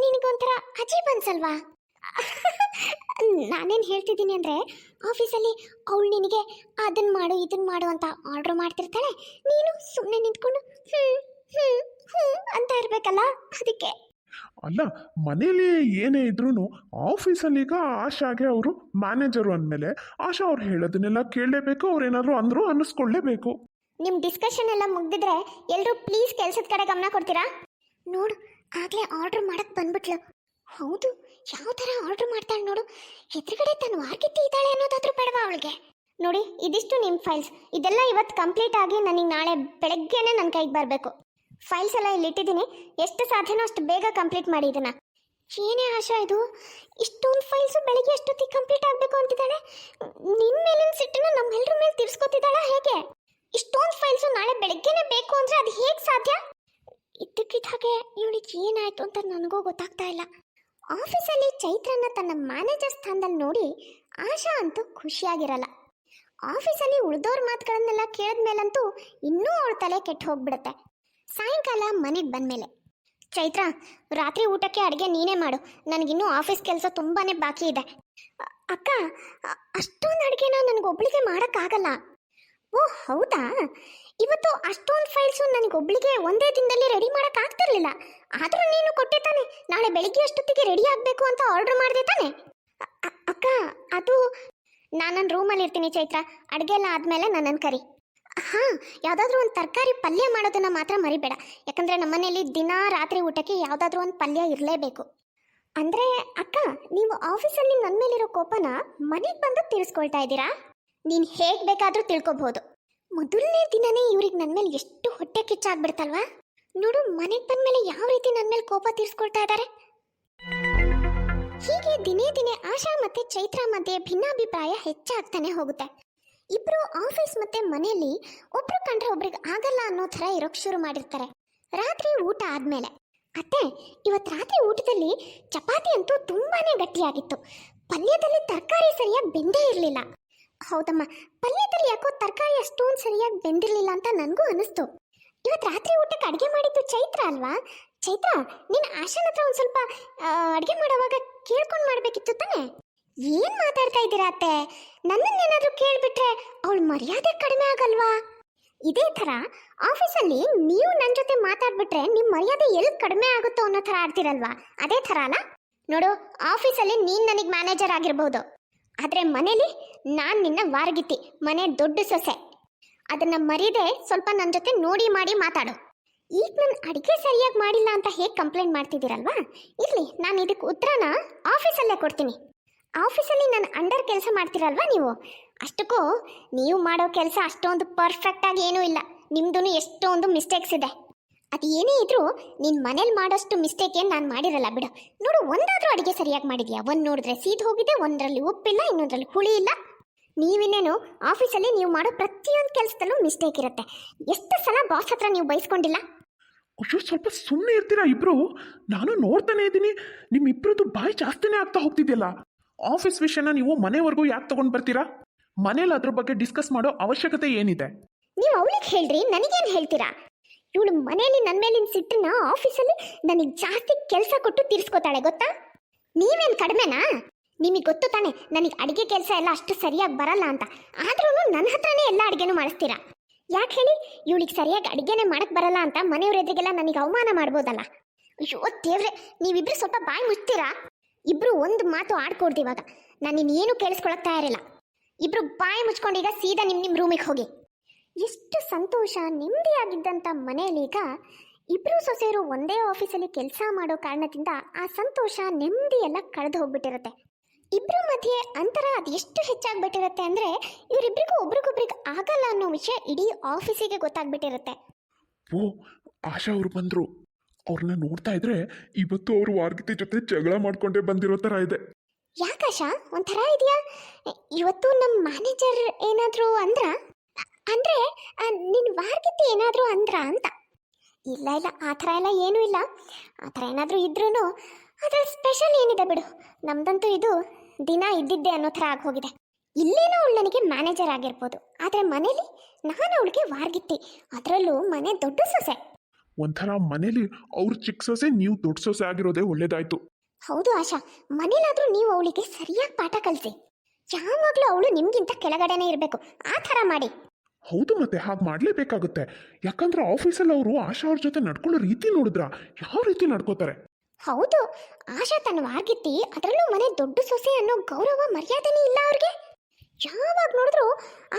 ನಿನಗೊಂಥರ ಅಜೀಬ್ ಅನ್ಸಲ್ವಾ? ನಾನೇನು ಹೇಳ್ತಿದ್ದೀನಿ ಅಂದರೆ ಆಫೀಸಲ್ಲಿ ಅವಳು ನಿನಗೆ ಅದನ್ನು ಮಾಡು ಇದನ್ನು ಮಾಡು ಅಂತ ಆರ್ಡ್ರ್ ಮಾಡ್ತಿರ್ತಾಳೆ. ನೀನು ಸುಮ್ಮನೆ ನಿಂತ್ಕೊಂಡು ಹ್ಞೂ ಹ್ಞೂ ಹ್ಞೂ ಅಂತ ಇರಬೇಕಲ್ಲ ಅದಕ್ಕೆ. ಅಲ್ಲ ಮನೇಲಿ ಏನೇ ಇದ್ರೂ ಆಫೀಸಲ್ಲಿ ಈಗ ಆಶಾಗೆ ಅವರು ಮ್ಯಾನೇಜರು ಅಂದಮೇಲೆ ಆಶಾ ಅವ್ರು ಹೇಳೋದನ್ನೆಲ್ಲ ಕೇಳಲೇಬೇಕು ಅವ್ರು ಏನಾದ್ರು ಅಂದ್ರು ಅನ್ನಿಸ್ಕೊಳ್ಳೇಬೇಕು ನಿಮ್ಮ ಡಿಸ್ಕಷನ್ ಎಲ್ಲ ಮುಗ್ದಿದ್ರೆ ಎಲ್ಲರೂ ಪ್ಲೀಸ್ ಕೆಲಸದ ಕಡೆ ಗಮನ ಕೊಡ್ತೀರಾ? ನೋಡು ಆಗಲೇ ಆರ್ಡ್ರ್ ಮಾಡಕ್ಕೆ ಬಂದ್ಬಿಟ್ಲು. ಹೌದು ಯಾವ ಥರ ಆರ್ಡರ್ ಮಾಡ್ತಾಳೆ ನೋಡು. ಎದುರುಗಡೆ ತನ್ನ ವಾರ್ಗಿತ್ತಿ ಇದ್ದಾಳೆ ಅನ್ನೋದಾದ್ರೂ ಬೇಡವಾ ಅವಳಿಗೆ? ನೋಡಿ, ಇದಿಷ್ಟು ನಿಮ್ಮ ಫೈಲ್ಸ್ ಇದೆಲ್ಲ ಇವತ್ತು ಕಂಪ್ಲೀಟ್ ಆಗಿ ನನಗೆ ನಾಳೆ ಬೆಳಗ್ಗೆನೆ ನನ್ನ ಕೈಗೆ ಬರಬೇಕು. ಫೈಲ್ಸ್ ಎಲ್ಲ ಇಲ್ಲಿ ಇಟ್ಟಿದ್ದೀನಿ. ಎಷ್ಟು ಸಾಧ್ಯನೋ ಅಷ್ಟು ಬೇಗ ಕಂಪ್ಲೀಟ್ ಮಾಡಿ ಇದನ್ನ. ಏನೇ ಆಶಾ ಇದು? ಇಷ್ಟೊಂದು ಫೈಲ್ಸು ಬೆಳಗ್ಗೆ ಅಷ್ಟೊತ್ತಿಗೆ ಕಂಪ್ಲೀಟ್ ಆಗಬೇಕು ಅಂತಿದ್ದಾಳೆ. ನಿನ್ನ ಮೇಲಿನ ಸಿಟ್ಟನ್ನು ನಮ್ಮೆಲ್ಲರ ಮೇಲೆ ತಿರ್ಸ್ಕೊತಿದ್ದಾಳ ಹೇಗೆ? ಇಷ್ಟೊಂದು ಫೈಲ್ಸು ನಾಳೆ ಬೆಳಗ್ಗೆನೆ ಬೇಕು ಅಂದ್ರೆ ಅದು ಹೇಗೆ ಸಾಧ್ಯ? ಇದ್ದಕ್ಕಿದ್ದ ಹಾಗೆ ಇವಳಿಗೆ ಏನಾಯ್ತು ಅಂತ ನನಗೂ ಗೊತ್ತಾಗ್ತಾ ಇಲ್ಲ. ಆಫೀಸಲ್ಲಿ ಚೈತ್ರನ ತನ್ನ ಮ್ಯಾನೇಜರ್ ಸ್ಥಾನದಲ್ಲಿ ನೋಡಿ ಆಶಾ ಅಂತೂ ಖುಷಿಯಾಗಿರಲ್ಲ. ಆಫೀಸಲ್ಲಿ ಉಳ್ದೋರ್ ಮಾತುಗಳನ್ನೆಲ್ಲ ಕೇಳಿದ್ಮೇಲಂತೂ ಇನ್ನೂ ಅವಳ ತಲೆ ಕೆಟ್ಟು ಹೋಗ್ಬಿಡುತ್ತೆ. ಸಾಯಂಕಾಲ ಮನೆಗೆ ಬಂದಮೇಲೆ, ಚೈತ್ರ, ರಾತ್ರಿ ಊಟಕ್ಕೆ ಅಡುಗೆ ನೀನೇ ಮಾಡು. ನನಗಿನ್ನೂ ಆಫೀಸ್ ಕೆಲಸ ತುಂಬಾ ಬಾಕಿ ಇದೆ. ಅಕ್ಕ ಅಷ್ಟೊಂದು ಅಡುಗೆನ ನನಗೊಬ್ಳಿಗೆ ಮಾಡೋಕ್ಕಾಗಲ್ಲ. ಓ, ಹೌದಾ? ಇವತ್ತು ಅಷ್ಟೊಂದು ಫೈಲ್ಸು ನನಗೊಬ್ಳಿಗೆ ಒಂದೇ ದಿನದಲ್ಲಿ ರೆಡಿ ಮಾಡೋಕ್ಕಾಗ್ತಿರ್ಲಿಲ್ಲ. ಆದರೂ ನೀನು ಕೊಟ್ಟೆ ತಾನೆ. ನಾಳೆ ಬೆಳಿಗ್ಗೆ ಅಷ್ಟೊತ್ತಿಗೆ ರೆಡಿ ಆಗಬೇಕು ಅಂತ ಆರ್ಡರ್ ಮಾಡಿದೆ ತಾನೆ. ಅಕ್ಕ, ಅದು ನಾನು ನನ್ನ ರೂಮಲ್ಲಿ ಇರ್ತೀನಿ ಚೈತ್ರ. ಅಡುಗೆ ಎಲ್ಲ ಆದಮೇಲೆ ನನ್ನನ್ನು ಕರಿ. ಹಾಂ, ಯಾವುದಾದ್ರೂ ಒಂದು ತರಕಾರಿ ಪಲ್ಯ ಮಾಡೋದನ್ನು ಮಾತ್ರ ಮರಿಬೇಡ. ಯಾಕಂದರೆ ಮನೆಯಲ್ಲಿ ದಿನ ರಾತ್ರಿ ಊಟಕ್ಕೆ ಯಾವುದಾದ್ರೂ ಒಂದು ಪಲ್ಯ ಇರಲೇಬೇಕು. ಅಂದರೆ, ಅಕ್ಕ, ನೀವು ಆಫೀಸಲ್ಲಿ ನನ್ನ ಮೇಲಿರೋ ಕೋಪನ ಮನೆಗೆ ಬಂದು ತೀರಿಸ್ಕೊಳ್ತಾ ಇದ್ದೀರಾ? ನೀನು ಹೇಗೆ ಬೇಕಾದರೂ ತಿಳ್ಕೊಬಹುದು ಮೊದಲನೇ ದಿನನೇ ಇವ್ರಿಗೆ ನನ್ನ ಮೇಲೆ ಎಷ್ಟು ಹೊಟ್ಟೆ ಕಿಚ್ಚಾಗ್ಬಿಡ್ತಲ್ವಾ ನೋಡು, ಮನೆಗೆ ಬಂದ್ಮೇಲೆ ಯಾವ ರೀತಿ ನನ್ನ ಮೇಲೆ ಕೋಪ ತೀರಿಸ್ಕೊಳ್ತಾ ಇದ್ದಾರೆ ಹೀಗೆ ದಿನೇ ದಿನೇ ಆಶಾ ಮತ್ತೆ ಚೈತ್ರ ಮಧ್ಯೆ ಭಿನ್ನಾಭಿಪ್ರಾಯ ಹೆಚ್ಚಾಗ್ತಾನೆ ಹೋಗುತ್ತೆ. ಇಬ್ರು ಆಫೀಸ್ ಮತ್ತೆ ಮನೆಯಲ್ಲಿ ಒಬ್ರು ಕಂಡ್ರೆ ಒಬ್ರಿಗೆ ಆಗಲ್ಲ ಅನ್ನೋ ಥರ ಇರೋಕ್ ಶುರು ಮಾಡಿರ್ತಾರೆ. ರಾತ್ರಿ ಊಟ ಆದ್ಮೇಲೆ. ಅತ್ತೆ ಇವತ್ತು ರಾತ್ರಿ ಊಟದಲ್ಲಿ ಚಪಾತಿ ಅಂತೂ ತುಂಬಾನೇ ಗಟ್ಟಿಯಾಗಿತ್ತು. ಪಲ್ಯದಲ್ಲಿ ತರಕಾರಿ ಸರಿಯಾಗಿ ಬೆಂದೇ ಇರಲಿಲ್ಲ. ಹೌದಮ್ಮ. ಪಲ್ಯದಲ್ಲಿ ಯಾಕೋ ತರಕಾರಿ ಅಷ್ಟೊಂದು ಸರಿಯಾಗಿ ಬೆಂದಿರಲಿಲ್ಲ ಅಂತ ನನಗೂ ಅನಿಸ್ತು. ಇವತ್ತು ರಾತ್ರಿ ಊಟಕ್ಕೆ ಅಡುಗೆ ಮಾಡಿದ್ದು ಚೈತ್ರ ಅಲ್ವಾ? ಚೈತ್ರ, ನೀನು ಆಶಾನ ಹತ್ರ ಒಂದು ಸ್ವಲ್ಪ ಅಡುಗೆ ಮಾಡುವಾಗ ಕೇಳ್ಕೊಂಡು ಮಾಡಬೇಕಿತ್ತು ತಾನೆ? ಏನು ಮಾತಾಡ್ತಾ ಇದ್ದೀರಾ ಅತ್ತೆ? ನನ್ನನ್ನೇನಾದ್ರೂ ಕೇಳ್ಬಿಟ್ರೆ ಅವಳು ಮರ್ಯಾದೆ ಕಡಿಮೆ ಆಗಲ್ವಾ? ಇದೇ ಥರ ಆಫೀಸಲ್ಲಿ ನೀವು ನನ್ನ ಜೊತೆ ಮಾತಾಡ್ಬಿಟ್ರೆ ನಿಮ್ಮ ಮರ್ಯಾದೆ ಎಲ್ಲಿ ಕಡಿಮೆ ಆಗುತ್ತೋ ಅನ್ನೋ ಥರ ಆಡ್ತಿರಲ್ವಾ? ಅದೇ ಥರ ಅಲ್ಲ? ನೋಡು, ಆಫೀಸಲ್ಲಿ ನೀನು ನನಗೆ ಮ್ಯಾನೇಜರ್ ಆಗಿರ್ಬೋದು. ಆದರೆ ಮನೇಲಿ ನಾನು ನಿನ್ನ ವಾರಗಿತ್ತಿ ಮನೆ ದೊಡ್ಡ ಸೊಸೆ. ಅದನ್ನು ಮರೀದೆ ಸ್ವಲ್ಪ ನನ್ನ ಜೊತೆ ನೋಡಿ ಮಾಡಿ ಮಾತಾಡು. ಈಗ ನಾನು ಅಡುಗೆ ಸರಿಯಾಗಿ ಮಾಡಿಲ್ಲ ಅಂತ ಹೇಗೆ ಕಂಪ್ಲೇಂಟ್ ಮಾಡ್ತಿದ್ದೀರಲ್ವಾ? ಇರಲಿ, ನಾನು ಇದಕ್ಕೆ ಉತ್ತರನ ಆಫೀಸಲ್ಲೇ ಕೊಡ್ತೀನಿ. ಆಫೀಸಲ್ಲಿ ನಾನು ಅಂಡರ್ ಕೆಲಸ ಮಾಡ್ತೀರಲ್ವಾ ನೀವು? ಅಷ್ಟಕ್ಕೂ, ನೀವು ಮಾಡೋ ಕೆಲಸ ಅಷ್ಟೊಂದು ಪರ್ಫೆಕ್ಟಾಗಿ ಏನೂ ಇಲ್ಲ. ನಿಮ್ದು ಎಷ್ಟೊಂದು ಮಿಸ್ಟೇಕ್ಸ್ ಇದೆ. ಅದು ಏನೇ ಇದ್ರೂ ನಿನ್ನ ಮನೇಲಿ ಮಾಡೋಷ್ಟು ಮಿಸ್ಟೇಕ್ ಏನು ನಾನು ಮಾಡಿರಲ್ಲ ಬಿಡು. ನೋಡು ಒಂದಾದರೂ ಅಡುಗೆ ಸರಿಯಾಗಿ ಮಾಡಿದ್ಯಾ? ಒಂದು ನೋಡಿದ್ರೆ ಸೀದ್ ಹೋಗಿದೆ ಒಂದರಲ್ಲಿ ಉಪ್ಪಿಲ್ಲ ಇನ್ನೊಂದರಲ್ಲಿ ಹುಳಿ ಇಲ್ಲ. ನೀವಿನ್ನೇನು ಆಫೀಸಲ್ಲಿ ನೀವು ಮಾಡೋ ಪ್ರತಿಯೊಂದು ಕೆಲಸದಲ್ಲೂ ಮಿಸ್ಟೇಕ್ ಇರುತ್ತೆ. ಎಷ್ಟು ಸಲ ಬಾಸ್ ಹತ್ರ ನೀವು ಬಯಸ್ಕೊಂಡಿಲ್ಲ ಖುಷಿ ಸ್ವಲ್ಪ ಸುಮ್ಮನೆ ಇರ್ತೀರಾ ಇಬ್ರು? ನಾನು ನೋಡ್ತಾನೆ ಇದ್ದೀನಿ. ನಿಮ್ಮ ಇಬ್ರದ್ದು ಬಾಯಿ ಜಾಸ್ತಿನೇ ಆಗ್ತಾ ಹೋಗ್ತಿದ್ಯಲ್ಲ. ಆಫೀಸ್ ವಿಷಯನ ನೀವು ಮನೆವರೆಗೂ ಯಾಕೆ ತಗೊಂಡ್ ಬರ್ತೀರಾ? ಮನೇಲಿ ಅದ್ರ ಬಗ್ಗೆ ಡಿಸ್ಕಸ್ ಮಾಡೋ ಅವಶ್ಯಕತೆ ಏನಿದೆ? ನೀವು ಅವಳಿಗೆ ಹೇಳ್ರಿ ನನಗೇನು ಹೇಳ್ತೀರಾ? ಇವಳು ಮನೆಯಲ್ಲಿ ನನ್ನ ಮೇಲಿನ ಸಿಟ್ಟನ್ನ ಆಫೀಸಲ್ಲಿ ನನಗೆ ಜಾಸ್ತಿ ಕೆಲಸ ಕೊಟ್ಟು ತೀರ್ಸ್ಕೊತಾಳೆ, ಗೊತ್ತಾ? ನೀವೇನು ಕಡಿಮೆನಾ? ನಿಮಗೆ ಗೊತ್ತು ತಾನೆ, ನನಗೆ ಅಡುಗೆ ಕೆಲಸ ಎಲ್ಲ ಅಷ್ಟು ಸರಿಯಾಗಿ ಬರಲ್ಲ ಅಂತ. ಆದ್ರೂ ನನ್ನ ಹತ್ರನೇ ಎಲ್ಲ ಅಡುಗೆನೂ ಮಾಡಿಸ್ತೀರಾ? ಯಾಕೆ ಹೇಳಿ? ಇವಳಿಗೆ ಸರಿಯಾಗಿ ಅಡುಗೆನೇ ಮಾಡಕ್ ಬರಲ್ಲ ಅಂತ ಮನೆಯವ್ರ ಎದುರಿಗೆಲ್ಲ ನನಗೆ ಅವಮಾನ ಮಾಡ್ಬೋದಲ್ಲ? ಅಯ್ಯೋ, ದೇವ್ರೆ, ನೀವಿಬ್ರು ಸ್ವಲ್ಪ ಬಾಯಿ ಮುಚ್ತೀರಾ? ಇಬ್ರು ಒಂದು ಮಾತು ಆಡ್ಕೊಡ್ದು ಇವಾಗ. ನಾನು ಇನ್ನೇನು ಕೇಳಿಸ್ಕೊಳಕ್ ತಯಾರಿಲ್ಲ. ಇಬ್ರು ಬಾಯಿ ಮುಚ್ಕೊಂಡು ಈಗ ಸೀದಾ ನಿಮ್ಮ ನಿಮ್ಮ ರೂಮಿಗೆ ಹೋಗಿ. ಎಷ್ಟು ಸಂತೋಷ ನೆಮ್ಮದಿಯಾಗಿದ್ದಂಥ ಮನೆಯಲ್ಲಿ ಈಗ ಇಬ್ಬರು ಸೊಸೆಯರು ಒಂದೇ ಆಫೀಸಲ್ಲಿ ಕೆಲಸ ಮಾಡೋ ಕಾರಣದಿಂದ ಆ ಸಂತೋಷ ನೆಮ್ಮದಿ ಎಲ್ಲ ಕಳೆದು ಹೋಗ್ಬಿಟ್ಟಿರುತ್ತೆ. ಇಬ್ಬರ ಮಧ್ಯೆ ಅಂತರ ಅದು ಎಷ್ಟು ಹೆಚ್ಚಾಗ್ಬಿಟ್ಟಿರುತ್ತೆ ಅಂದರೆ ಇವರಿಬ್ಬರಿಗೂ ಒಬ್ರಿಗೊಬ್ರಿಗೆ ಆಗಲ್ಲ ಅನ್ನೋ ವಿಷಯ ಇಡೀ ಆಫೀಸಿಗೆ ಗೊತ್ತಾಗ್ಬಿಟ್ಟಿರುತ್ತೆ. ಓ ಆಶಾ ಅವ್ರು ಬಂದರು. ಅವ್ರನ್ನ ನೋಡ್ತಾ ಇದ್ರೆ ಇವತ್ತು ಅವರು ವಾರ್ಗಿತಿ ಜೊತೆ ಜಗಳ ಮಾಡ್ಕೊಂಡೇ ಬಂದಿರೋ ಥರ ಇದೆ. ಯಾಕಾಶ ಒಂಥರ ಇದೆಯಾ? ಇವತ್ತು ನಮ್ಮ ಮ್ಯಾನೇಜರ್ ಏನಾದರೂ ಅಂದ್ರ? ಅಂದ್ರೆ ನಿನ್ ವಾರ್ಗಿತ್ತಿ ಏನಾದರೂ ಅಂದ್ರ ಅಂತ. ಇಲ್ಲ ಇಲ್ಲ ಆ ಥರ ಎಲ್ಲ ಏನೂ ಇಲ್ಲ. ಆ ಥರ ಏನಾದರೂ ಇದ್ರೂ ಅದರ ಸ್ಪೆಷಲ್ ಏನಿದೆ ಬಿಡು. ನಮ್ದಂತೂ ಇದು ದಿನ ಇದ್ದಿದ್ದೆ ಅನ್ನೋ ಥರ ಆಗೋಗಿದೆ. ಇಲ್ಲೇನೋ ಅವಳು ನನಗೆ ಮ್ಯಾನೇಜರ್ ಆಗಿರ್ಬೋದು. ಆದರೆ ಮನೇಲಿ ನಾನು ಅವಳಿಗೆ ವಾರ್ಗಿತ್ತಿ ಅದರಲ್ಲೂ ಮನೆ ದೊಡ್ಡ ಸೊಸೆ. ಒಂಥರ ಮನೇಲಿ ಅವ್ರ ಚಿಕ್ಕ ಸೊಸೆ ನೀವು ದೊಡ್ಡ ಸೊಸೆ ಆಗಿರೋದೇ ಒಳ್ಳೇದಾಯ್ತು. ಹೌದು ಆಶಾ. ಮನೇಲಾದರೂ ನೀವು ಅವಳಿಗೆ ಸರಿಯಾಗಿ ಪಾಠ ಕಲಿಸಿ. ಯಾವಾಗಲೂ ಅವಳು ನಿಮ್ಗಿಂತ ಕೆಳಗಡೆನೇ ಇರಬೇಕು. ಆ ಥರ ಮಾಡಿ. ಹೌದು ಮತ್ತೆ, ಹಾಗೆ ಮಾಡಲೇಬೇಕಾಗುತ್ತೆ. ಯಾಕಂದ್ರೆ ಆಫೀಸಲ್ಲಿ ಅವರು ಆಶಾ ಅವ್ರ ಜೊತೆ ನಡ್ಕೊಳ್ಳೋ ರೀತಿ ನೋಡಿದ್ರ ಯಾವ ರೀತಿ ನಡ್ಕೋತಾರೆ? ಹೌದು, ಆಶಾ ತನ್ನ ವಾರ್ಗಿತ್ತಿ ಅದರಲ್ಲೂ ಮನೆ ದೊಡ್ಡ ಸೊಸೆ ಅನ್ನೋ ಗೌರವ, ಮರ್ಯಾದೆನೇ ಇಲ್ಲ ಅವ್ರಿಗೆ. ಯಾವಾಗ ನೋಡಿದ್ರು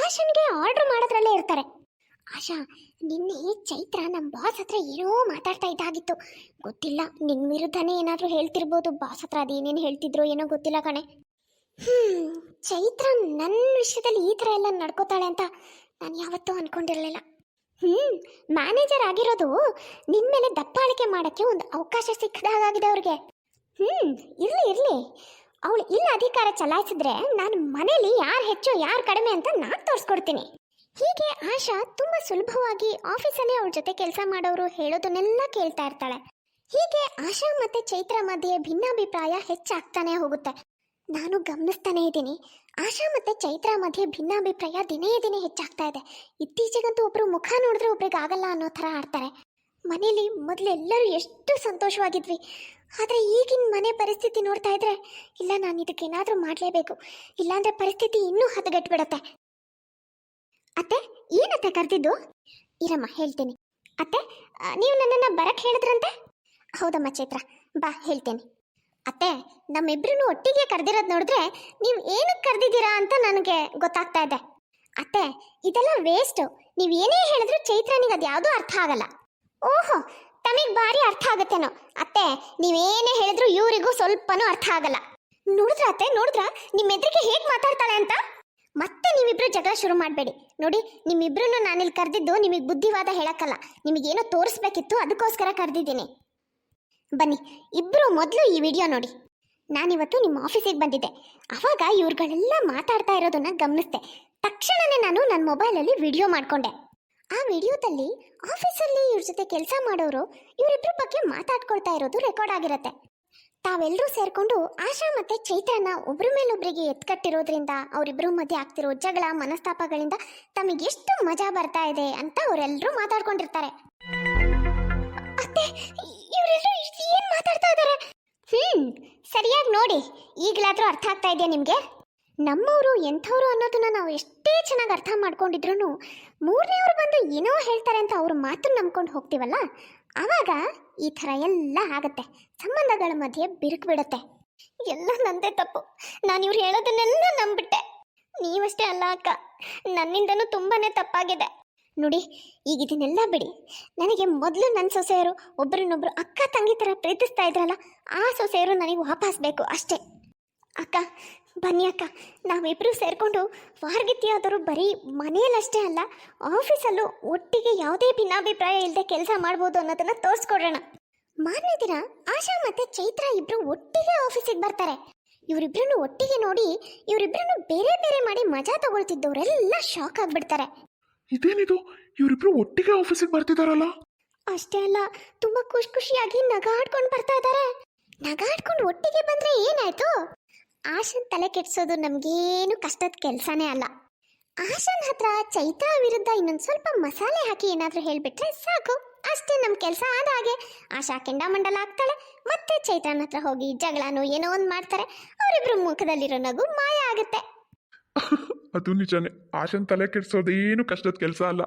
ಆಶನ್ಗೆ ಆರ್ಡರ್ ಮಾಡೋದ್ರಲ್ಲೇ ಇರ್ತಾರೆ. ಆಶಾ, ನಿನ್ನೆ ಚೈತ್ರ ನಮ್ಮ ಬಾಸ್ ಹತ್ರ ಏನೋ ಮಾತಾಡ್ತಾ ಇದ್ದಾಗಿತ್ತು. ಗೊತ್ತಿಲ್ಲ ನಿನ್ನ ವಿರುದ್ಧನೇ ಏನಾದರೂ ಹೇಳ್ತಿರ್ಬೋದು. ಬಾಸ್ ಹತ್ರ ಅದೇನೇನು ಹೇಳ್ತಿದ್ರು ಏನೋ ಗೊತ್ತಿಲ್ಲ ಕಣೆ. ಹ್ಞೂ ಚೈತ್ರ ನನ್ನ ವಿಷಯದಲ್ಲಿ ಈ ಥರ ಎಲ್ಲ ನಡ್ಕೋತಾಳೆ ಅಂತ ನಾನು ಯಾವತ್ತೂ ಅಂದ್ಕೊಂಡಿರಲಿಲ್ಲ ಹ್ಮ್ ಮ್ಯಾನೇಜರ್ ಆಗಿರೋದು ನಿಮ್ಮ ಮೇಲೆ ದಪ್ಪಾಳಿಕೆ ಮಾಡಕ್ಕೆ ಒಂದು ಅವಕಾಶ ಸಿಕ್ಕದಾಗಿದೆ ಅವ್ರಿಗೆ. ಹ್ಮ್, ಇರ್ಲಿ ಇರ್ಲಿ. ಅವಳು ಇಲ್ಲ ಅಧಿಕಾರ ಚಲಾಯಿಸಿದ್ರೆ ನಾನು ಮನೇಲಿ ಯಾರು ಹೆಚ್ಚು, ಯಾರು ಕಡಿಮೆ ಅಂತ ನಾನು ತೋರಿಸ್ಕೊಡ್ತೀನಿ. ಹೀಗೆ ಆಶಾ ತುಂಬಾ ಸುಲಭವಾಗಿ ಆಫೀಸಲ್ಲಿ ಅವಳ ಜೊತೆ ಕೆಲಸ ಮಾಡೋರು ಹೇಳೋದನ್ನೆಲ್ಲ ಕೇಳ್ತಾ ಇರ್ತಾಳೆ. ಹೀಗೆ ಆಶಾ ಮತ್ತೆ ಚೈತ್ರ ಮಧ್ಯೆ ಭಿನ್ನಾಭಿಪ್ರಾಯ ಹೆಚ್ಚಾಗ್ತಾನೆ ಹೋಗುತ್ತೆ. ನಾನು ಗಮನಿಸ್ತಾನೆ ಇದ್ದೀನಿ. ಆಶಾ ಮತ್ತೆ ಚೈತ್ರ ಮಧ್ಯೆ ಭಿನ್ನಾಭಿಪ್ರಾಯ ದಿನೇ ದಿನೇ ಹೆಚ್ಚಾಗ್ತಾ ಇದೆ. ಇತ್ತೀಚೆಗಂತೂ ಒಬ್ರು ಮುಖ ನೋಡಿದ್ರೆ ಒಬ್ರಿಗೆ ಆಗಲ್ಲ ಅನ್ನೋ ಥರ ಆಡ್ತಾರೆ. ಮನೇಲಿ ಮೊದಲು ಎಲ್ಲರೂ ಎಷ್ಟು ಸಂತೋಷವಾಗಿದ್ವಿ. ಆದರೆ ಈಗಿನ ಮನೆ ಪರಿಸ್ಥಿತಿ ನೋಡ್ತಾ ಇದ್ರೆ, ಇಲ್ಲ ನಾನು ಇದಕ್ಕೆ ಏನಾದರೂ ಮಾಡಲೇಬೇಕು. ಇಲ್ಲಾಂದ್ರೆ ಪರಿಸ್ಥಿತಿ ಇನ್ನೂ ಹದಗೆಟ್ಬಿಡತ್ತೆ. ಅತ್ತೆ ಏನತ್ತೆ ಕರೆದಿದ್ದು? ಇರಮ್ಮ, ಹೇಳ್ತೀನಿ. ಅತ್ತೆ ನೀವು ನನ್ನನ್ನು ಬರಕ್ಕೆ ಹೇಳಿದ್ರಂತೆ? ಹೌದಮ್ಮ ಚೈತ್ರ, ಬಾ, ಹೇಳ್ತೇನೆ. ಅತ್ತೆ ನಮ್ಮಿಬ್ರು ಒಟ್ಟಿಗೆ ಕರೆದಿರೋದು ನೋಡಿದ್ರೆ ನೀವು ಏನಕ್ಕೆ ಕರೆದಿದ್ದೀರಾ ಅಂತ ನನಗೆ ಗೊತ್ತಾಗ್ತಾ ಇದೆ. ಅತ್ತೆ, ಇದೆಲ್ಲ ವೇಸ್ಟು ನೀವು ಏನೇ ಹೇಳಿದ್ರು ಚೈತ್ರನಿಗೆ ಅದು ಯಾವುದೂ ಅರ್ಥ ಆಗಲ್ಲ. ಓಹೋ, ತಮಗೆ ಭಾರಿ ಅರ್ಥ ಆಗತ್ತೇನೋ. ಅತ್ತೆ ನೀವೇನೇ ಹೇಳಿದ್ರು ಇವರಿಗೂ ಸ್ವಲ್ಪನೂ ಅರ್ಥ ಆಗಲ್ಲ. ನೋಡಿದ್ರ ಅತ್ತೆ, ನೋಡಿದ್ರ? ನಿಮ್ಮ ಎದುರಿಗೆ ಹೇಗೆ ಮಾತಾಡ್ತಾಳೆ ಅಂತ? ಮತ್ತೆ ನೀವಿಬ್ರು ಜಗಳ ಶುರು ಮಾಡಬೇಡಿ. ನೋಡಿ ನಿಮ್ಮಿಬ್ರು ನಾನಿಲ್ಲಿ ಕರೆದಿದ್ದು ನಿಮಗೆ ಬುದ್ಧಿವಾದ ಹೇಳಕ್ಕಲ್ಲ. ನಿಮಗೇನೋ ತೋರಿಸ್ಬೇಕಿತ್ತು, ಅದಕ್ಕೋಸ್ಕರ ಕರೆದಿದ್ದೀನಿ. ಬನ್ನಿ ಇಬ್ಬರು ಮೊದಲು ಈ ವಿಡಿಯೋ ನೋಡಿ. ನಾನಿವತ್ತು ನಿಮ್ಮ ಆಫೀಸಿಗೆ ಬಂದಿದ್ದೆ. ಅವಾಗ ಇವ್ರುಗಳೆಲ್ಲ ಮಾತಾಡ್ತಾ ಇರೋದನ್ನ ಗಮನಿಸ್ದೆ. ತಕ್ಷಣನೇ ನಾನು ನನ್ನ ಮೊಬೈಲಲ್ಲಿ ವಿಡಿಯೋ ಮಾಡ್ಕೊಂಡೆ. ಆ ವಿಡಿಯೋದಲ್ಲಿ ಆಫೀಸಲ್ಲಿ ಇವ್ರ ಜೊತೆ ಕೆಲಸ ಮಾಡೋರು ಇವರಿಬ್ಬರ ಬಗ್ಗೆ ಮಾತಾಡ್ಕೊಳ್ತಾ ಇರೋದು ರೆಕಾರ್ಡ್ ಆಗಿರತ್ತೆ. ತಾವೆಲ್ಲರೂ ಸೇರಿಕೊಂಡು ಆಶಾ ಮತ್ತೆ ಚೈತ್ರನ ಒಬ್ಬರ ಮೇಲೊಬ್ರಿಗೆ ಎತ್ಕಟ್ಟಿರೋದ್ರಿಂದ ಅವರಿಬ್ಬರ ಮಧ್ಯೆ ಆಗ್ತಿರೋ ಜಗಳ, ಮನಸ್ತಾಪಗಳಿಂದ ತಮಗೆ ಎಷ್ಟು ಮಜಾ ಬರ್ತಾ ಇದೆ ಅಂತ ಅವರೆಲ್ಲರೂ ಮಾತಾಡ್ಕೊಂಡಿರ್ತಾರೆ. ಇವರೆಲ್ಲರೂ ಏನು ಮಾತಾಡ್ತಾ ಇದ್ದಾರೆ. ಹ್ಮ್, ಸರಿಯಾಗಿ ನೋಡಿ. ಈಗಲಾದರೂ ಅರ್ಥ ಆಗ್ತಾ ಇದೆಯಾ ನಿಮಗೆ? ನಮ್ಮವರು ಎಂಥವ್ರು ಅನ್ನೋದನ್ನ ನಾವು ಎಷ್ಟೇ ಚೆನ್ನಾಗಿ ಅರ್ಥ ಮಾಡ್ಕೊಂಡಿದ್ರು ಮೂರನೇವ್ರು ಬಂದು ಏನೋ ಹೇಳ್ತಾರೆ ಅಂತ ಅವ್ರ ಮಾತನ್ನ ನಂಬ್ಕೊಂಡು ಹೋಗ್ತೀವಲ್ಲ? ಆವಾಗ ಈ ಥರ ಎಲ್ಲ ಆಗುತ್ತೆ. ಸಂಬಂಧಗಳ ಮಧ್ಯೆ ಬಿರುಕು ಬಿಡುತ್ತೆ ಎಲ್ಲ ನಂದೇ ತಪ್ಪು. ನಾನು ಇವ್ರು ಹೇಳೋದನ್ನೆಲ್ಲ ನಂಬಿಟ್ಟೆ. ನೀವಷ್ಟೇ ಅಲ್ಲ ಅಕ್ಕ. ನನ್ನಿಂದನೂ ತುಂಬಾನೇ ತಪ್ಪಾಗಿದೆ. ನೋಡಿ, ಈಗ ಇದನ್ನೆಲ್ಲ ಬಿಡಿ. ನನಗೆ ಮೊದಲು ನನ್ನ ಸೊಸೆಯರು ಒಬ್ಬರನ್ನೊಬ್ಬರು ಅಕ್ಕ ತಂಗಿ ಥರ ಪ್ರೀತಿಸ್ತಾ ಇದ್ರಲ್ಲ, ಆ ಸೊಸೆಯರು ನನಗೆ ವಾಪಸ್ ಬೇಕು ಅಷ್ಟೇ. ಅಕ್ಕ, ಬನ್ನಿ ಅಕ್ಕ. ನಾವಿಬ್ಬರು ಸೇರಿಕೊಂಡು ವಾರ್ಗಿತಿಯಾದರೂ ಬರೀ ಮನೆಯಲ್ಲಷ್ಟೇ ಅಲ್ಲ, ಆಫೀಸಲ್ಲೂ ಒಟ್ಟಿಗೆ ಯಾವುದೇ ಭಿನ್ನಾಭಿಪ್ರಾಯ ಇಲ್ಲದೆ ಕೆಲಸ ಮಾಡ್ಬೋದು ಅನ್ನೋದನ್ನು ತೋರಿಸ್ಕೊಡೋಣ. ಮಾರನೇ ದಿನ ಆಶಾ ಮತ್ತೆ ಚೈತ್ರ ಇಬ್ಬರು ಒಟ್ಟಿಗೆ ಆಫೀಸಿಗೆ ಬರ್ತಾರೆ. ಇವರಿಬ್ಬರನ್ನು ಒಟ್ಟಿಗೆ ನೋಡಿ ಇವರಿಬ್ಬರನ್ನು ಬೇರೆ ಬೇರೆ ಮಾಡಿ ಮಜಾ ತಗೊಳ್ತಿದ್ದವರೆಲ್ಲ ಶಾಕ್ ಆಗ್ಬಿಡ್ತಾರೆ. ಇದೇನಿದು? ಇವರಿಬ್ರು ಒಟ್ಟಿಗೆ ಆಫೀಸಿಗೆ ಬರ್ತಿದಾರಲ್ಲ? ಅಷ್ಟೇ ಅಲ್ಲ, ತುಂಬಾ ಖುಷಿ ಖುಷಿಯಾಗಿ ನಗಾಡ್ಕೊಂಡು ಬರ್ತಾ ಇದ್ದಾರೆ ನಗಾಡ್ಕೊಂಡು ಒಟ್ಟಿಗೆ ಬಂದ್ರೆ ಏನಾಯ್ತು? ಆಶನ್ ತಲೆ ಕೆಡ್ಸೋದು ನಮ್ಗೇನು ಕಷ್ಟದ ಕೆಲಸನೇ ಅಲ್ಲ. ಆಶನ್ ಹತ್ರ ಚೈತಾ ವಿರುದ್ಧ ಇನ್ನೊಂದು ಸ್ವಲ್ಪ ಮಸಾಲೆ ಹಾಕಿ ಏನಾದ್ರೂ ಹೇಳ್ಬಿಟ್ರೆ ಸಾಕು. ಅಷ್ಟೇ ನಮ್ಮ ಕೆಲಸ ಆದ ಹಾಗೆ. ಆಶಾ ಕೆಂಡಾಮಂಡಲ ಆಗ್ತಾಳೆ ಮತ್ತೆ ಚೈತ್ರನ ಹತ್ರ ಹೋಗಿ ಜಗಳನೋ ಏನೋ ಒಂದು ಮಾಡ್ತಾರೆ. ಅವರಿಬ್ರು ಮುಖದಲ್ಲಿರೋ ನಗು ಮಾಯ ಆಗುತ್ತೆ. ಅದು ನಿಜಾನೇ. ಆಶನ್ ತಲೆ ಕೆಡ್ಸೋದು ಏನು ಕಷ್ಟದ ಕೆಲಸ ಅಲ್ಲ.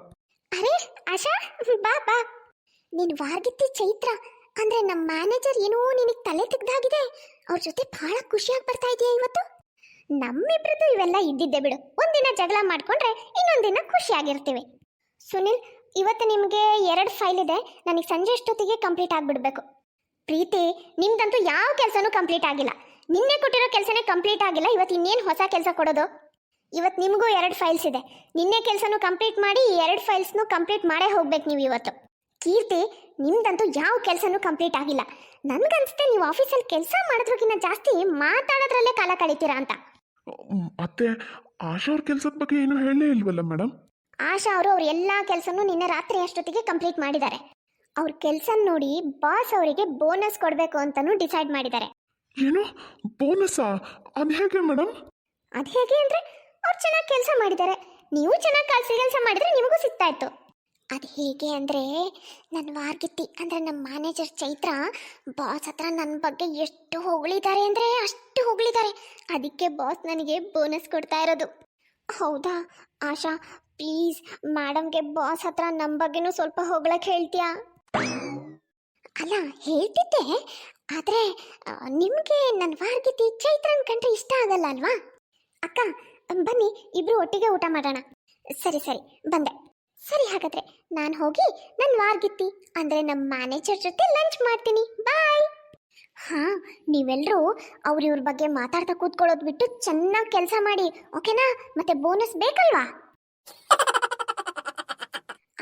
ಅರೆ, ಆಶಾ, ಬಾ ಬಾ. ನೀನ್ ವಾರ್ಗಿತ್ತಿ ಚೈತ್ರ, ಅಂದ್ರೆ ನಮ್ಮ ಮ್ಯಾನೇಜರ್ ಏನೋ ನಿನಗೆ ತಲೆ ತೆಗ್ದಾಗಿದೆ. ಅವ್ರ ಜೊತೆ ಬಹಳ ಖುಷಿಯಾಗಿ ಬರ್ತಾ ಇದೆಯಾ ಇವತ್ತು? ನಮ್ಮಿಬ್ರದ್ದು ಇವೆಲ್ಲ ಇದ್ದಿದ್ದೆ ಬಿಡು. ಒಂದಿನ ಜಗಳ ಮಾಡ್ಕೊಂಡ್ರೆ ಇನ್ನೊಂದಿನ ಖುಷಿಯಾಗಿರ್ತೀವಿ. ಸುನಿಲ್, ಇವತ್ತು ನಿಮಗೆ ಎರಡು ಫೈಲ್ ಇದೆ. ನನಗೆ ಸಂಜೆ ಅಷ್ಟೊತ್ತಿಗೆ ಕಂಪ್ಲೀಟ್ ಆಗಿಬಿಡ್ಬೇಕು. ಪ್ರೀತಿ, ನಿಮ್ದಂತೂ ಯಾವ ಕೆಲಸನೂ ಕಂಪ್ಲೀಟ್ ಆಗಿಲ್ಲ. ನಿನ್ನೆ ಕೊಟ್ಟಿರೋ ಕೆಲಸನೇ ಕಂಪ್ಲೀಟ್ ಆಗಿಲ್ಲ. ಇವತ್ತು ಇನ್ನೇನು ಹೊಸ ಕೆಲಸ ಕೊಡೋದು? ಇವತ್ತು ನಿಮಗೂ ಎರಡು ಫೈಲ್ಸ್ ಇದೆ. ನಿನ್ನೆ ಕೆಲಸನೂ ಕಂಪ್ಲೀಟ್ ಮಾಡಿ ಈ ಎರಡು ಫೈಲ್ಸ್ನೂ ಕಂಪ್ಲೀಟ್ ಮಾಡೇ ಹೋಗ್ಬೇಕು ನೀವು ಇವತ್ತು. ಕೀರ್ತಿ ನಿಮ್ದಂತೂ ಯಾವ ಕೆಲಸನೂ ಕಂಪ್ಲೀಟ್ ಆಗಿಲ್ಲ. ನನ್ಗನ್ಸುತ್ತೆ ನೀವು ಆಫೀಸಲ್ಲಿ ಕೆಲಸ ಮಾಡೋದ್ರಕ್ಕಿಂತ ಜಾಸ್ತಿ ಮಾತಾಡೋದ್ರಲ್ಲೇ ಕಾಲ ಕಳೀತೀರಾ ಅಂತ. ಮತ್ತೆ ಆಶಾ ಅವ್ರ ಕೆಲಸದ ಬಗ್ಗೆ ಏನು ಹೇಳಲೇ ಇಲ್ವಲ್ಲ ಮೇಡಮ್ ಆಶಾ ಅವರು ಅವ್ರ ಎಲ್ಲ ಕೆಲಸನೂ ನಿನ್ನೆ ರಾತ್ರಿ ಅಷ್ಟೊತ್ತಿಗೆ ಕಂಪ್ಲೀಟ್ ಮಾಡಿದ್ದಾರೆ. ಅವ್ರ ಕೆಲಸ ನೋಡಿ ಬಾಸ್ ಅವರಿಗೆ ಬೋನಸ್ ಕೊಡಬೇಕು ಅಂತಲೂ ಡಿಸೈಡ್ ಮಾಡಿದ್ದಾರೆ. ಏನು ಬೋನಸ್ಸಾ ಅದು ಹೇಗೆ ಮೇಡಮ್ ಅದು ಹೇಗೆ ಅಂದರೆ ಅವ್ರು ಚೆನ್ನಾಗಿ ಕೆಲಸ ಮಾಡಿದ್ದಾರೆ ನೀವು ಚೆನ್ನಾಗಿ ಕೆಲಸ ಕೆಲಸ ಮಾಡಿದರೆ ನಿಮಗೂ ಸಿಗ್ತಾ ಇತ್ತು ಅದು ಹೇಗೆ ಅಂದರೆ ನನ್ನ ವಾರ್ಗಿತ್ತಿ, ಅಂದರೆ ನಮ್ಮ ಮ್ಯಾನೇಜರ್ ಚೈತ್ರ ಬಾಸ್ ಹತ್ರ ನನ್ನ ಬಗ್ಗೆ ಎಷ್ಟು ಹೊಗಳಿದ್ದಾರೆ ಅಂದರೆ ಅಷ್ಟು ಹೊಗಳಿದ್ದಾರೆ ಅದಕ್ಕೆ ಬಾಸ್ ನನಗೆ ಬೋನಸ್ ಕೊಡ್ತಾ ಇರೋದು. ಹೌದಾ? ಆಶಾ ಪ್ಲೀಸ್ ಮೇಡಮ್ಗೆ ಬಾಸ್ ಹತ್ರ ನಮ್ಮ ಬಗ್ಗೆನೂ ಸ್ವಲ್ಪ ಹೊಗಳಕ್ಕೆ ಹೇಳ್ತೀಯಾ? ಅಲ್ಲ, ಹೇಳ್ತಿದ್ದೆ. ಆದರೆ ನಿಮಗೆ ನನ್ನ ವಾರ್ಗಿತಿ ಚೈತ್ರನ್ ಕಂಡ್ರೆ ಇಷ್ಟ ಆಗಲ್ಲ ಅಲ್ವಾ? ಅಕ್ಕ ಬನ್ನಿ, ಇಬ್ರು ಒಟ್ಟಿಗೆ ಊಟ ಮಾಡೋಣ. ಸರಿ ಸರಿ, ಬಂದೆ. ಸರಿ ಹಾಗಾದ್ರೆ, ನಾನು ಹೋಗಿ ನನ್ನ ವಾರ್ಗಿತ್ತಿ ಅಂದ್ರೆ ನಮ್ಮ ಮ್ಯಾನೇಜರ್ ಜೊತೆ ಲಂಚ್ ಮಾಡ್ತೀನಿ. ಬಾಯ್ ಹಾ ನೀವೆಲ್ಲರೂ ಅವ್ರ ಇವ್ರ ಬಗ್ಗೆ ಮಾತಾಡ್ತಾ ಕೂತ್ಕೊಳ್ಳೋದು ಬಿಟ್ಟು ಚೆನ್ನಾಗಿ ಕೆಲಸ ಮಾಡಿ ಓಕೆನಾ ಮತ್ತೆ ಬೋನಸ್ ಬೇಕಲ್ವಾ?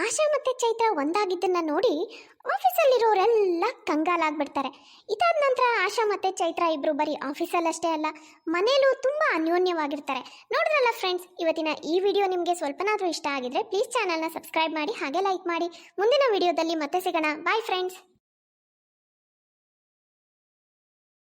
ಆಶಾ ಮತ್ತೆ ಚೈತ್ರ ಒಂದಾಗಿದ್ದನ್ನ ನೋಡಿ ಆಫೀಸಲ್ಲಿರೋರೆಲ್ಲ ಕಂಗಾಲಾಗ್ಬಿಡ್ತಾರೆ. ಇದಾದ ನಂತರ ಆಶಾ ಮತ್ತೆ ಚೈತ್ರ ಇಬ್ರು ಬರೀ ಆಫೀಸಲ್ಲಷ್ಟೇ ಅಲ್ಲ ಮನೇಲೂ ತುಂಬ ಅನ್ಯೋನ್ಯವಾಗಿರ್ತಾರೆ. ನೋಡಿದ್ರಲ್ಲ ಫ್ರೆಂಡ್ಸ್ ಇವತ್ತಿನ ಈ ವಿಡಿಯೋ ನಿಮಗೆ ಸ್ವಲ್ಪನಾದರೂ ಇಷ್ಟ ಆಗಿದ್ರೆ ಪ್ಲೀಸ್ ಚಾನಲ್ನ ಸಬ್ಸ್ಕ್ರೈಬ್ ಮಾಡಿ ಹಾಗೆ ಲೈಕ್ ಮಾಡಿ. ಮುಂದಿನ ವಿಡಿಯೋದಲ್ಲಿ ಮತ್ತೆ ಸಿಗೋಣ. Bye friends